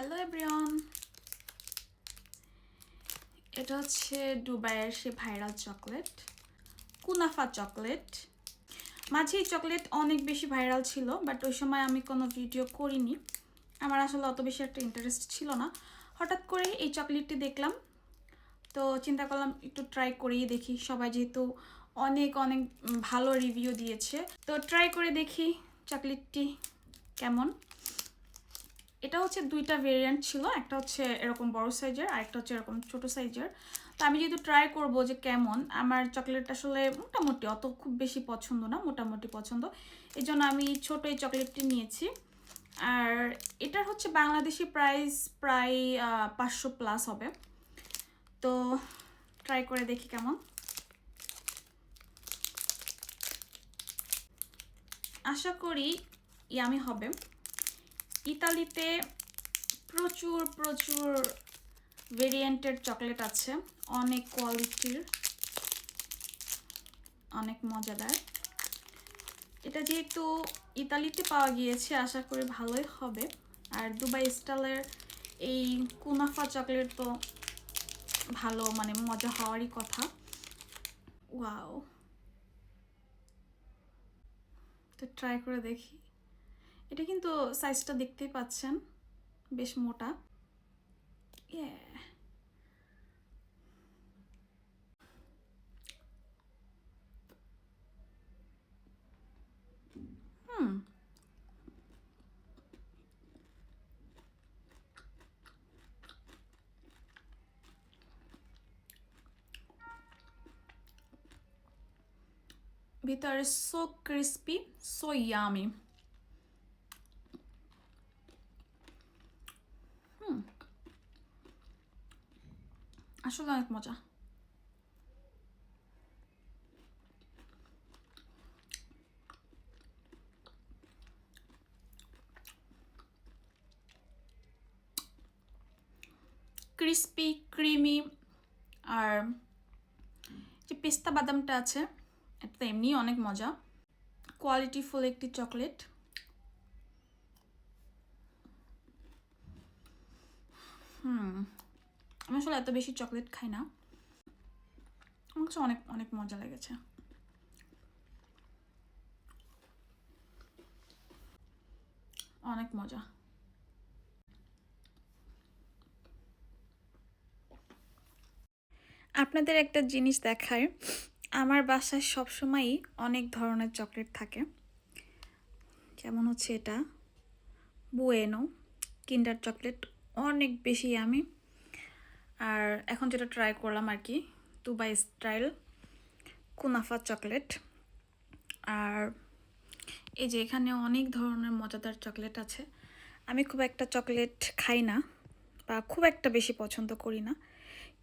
Hello everyone এটা হচ্ছে দুবাইয়ের সে ভাইরাল চকলেট কুনাফা চকলেট মাঝে এই চকলেট অনেক বেশি ভাইরাল ছিল বাট ওই সময় আমি কোনো ভিডিও করিনি। আমার আসলে অত বেশি একটা ইন্টারেস্ট ছিল না। হঠাৎ করে এই চকলেটটি দেখলাম। তো চিন্তা করলাম, একটু ট্রাই করেই দেখি। সবাই যেহেতু অনেক অনেক ভালো রিভিউ দিয়েছে, তো ট্রাই করে দেখি চকলেটটি কেমন। এটা হচ্ছে দুইটা ভেরিয়েন্ট ছিল, একটা হচ্ছে এরকম বড় সাইজের আর একটা হচ্ছে এরকম ছোট সাইজের তো আমি যেহেতু ট্রাই করব যে কেমন, আমার চকলেট আসলে মোটামুটি অত খুব বেশি পছন্দ না, মোটামুটি পছন্দ। এই জন্য আমি ছোট এই চকলেটটি নিয়েছি। আর এটার হচ্ছে বাংলাদেশি প্রাইস প্রায় পাঁচশো প্লাস হবে। তো ট্রাই করে দেখি কেমন। আশা করি ইয়ামি হবে। ইতালিতে প্রচুর প্রচুর ভেরিয়েন্টের চকলেট আছে। অনেক কোয়ালিটির অনেক মজাদার। এটা যেহেতু ইতালিতে পাওয়া গিয়েছে, আশা করি ভালোই হবে। আর দুবাই স্টাইলের এই কুনাফা চকলেট তো ভালো মানে মজা হওয়ারই কথা। ওয়াও তো ট্রাই করে দেখি। এটা কিন্তু সাইজটা দেখতেই পাচ্ছেন বেশ মোটা। ভিতরে সো ক্রিস্পি সো ইয়ামি আসলে অনেক মজা ক্রিস্পি ক্রিমি আর যে পেস্তা বাদামটা আছে, এটা এমনি অনেক মজা। কোয়ালিটিফুল একটি চকলেট হুম আমি আসলে এত বেশি চকলেট খাই না। আমার কাছে অনেক অনেক মজা লেগেছে। অনেক মজা। আপনাদের একটা জিনিস দেখায় আমার বাসায় সবসময়ই অনেক ধরনের চকলেট থাকে। যেমন হচ্ছে এটা বুয়েনো কিন্ডার চকলেট, অনেক বেশি আমি আর এখন যেটা ট্রাই করলাম আর কি দুবাই স্টাইল কুনাফা চকলেট আর এই যে এখানে অনেক ধরনের মজাদার চকলেট আছে। আমি খুব একটা চকলেট খাই না বা খুব একটা বেশি পছন্দ করি না।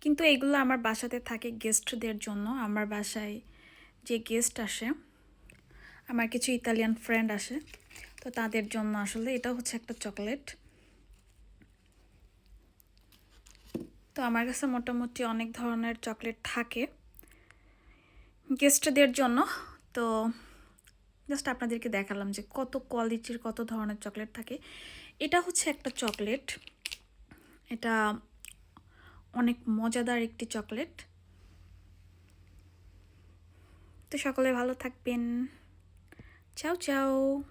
কিন্তু এগুলো আমার বাসাতে থাকে গেস্টদের জন্য। আমার বাসায় যে গেস্ট আসে, আমার কিছু ইতালিয়ান ফ্রেন্ড আসে, তো তাদের জন্য আসলে এটা হচ্ছে একটা চকলেট তো আমার কাছে মোটামুটি অনেক ধরনের চকলেট থাকে গেস্টদের জন্য। তো জাস্ট আপনাদেরকে দেখালাম যে কত কোয়ালিটির কত ধরনের চকলেট থাকে। এটা হচ্ছে একটা চকলেট। এটা অনেক মজাদার একটি চকলেট। তো সকলে ভালো থাকবেন। চাও চাও।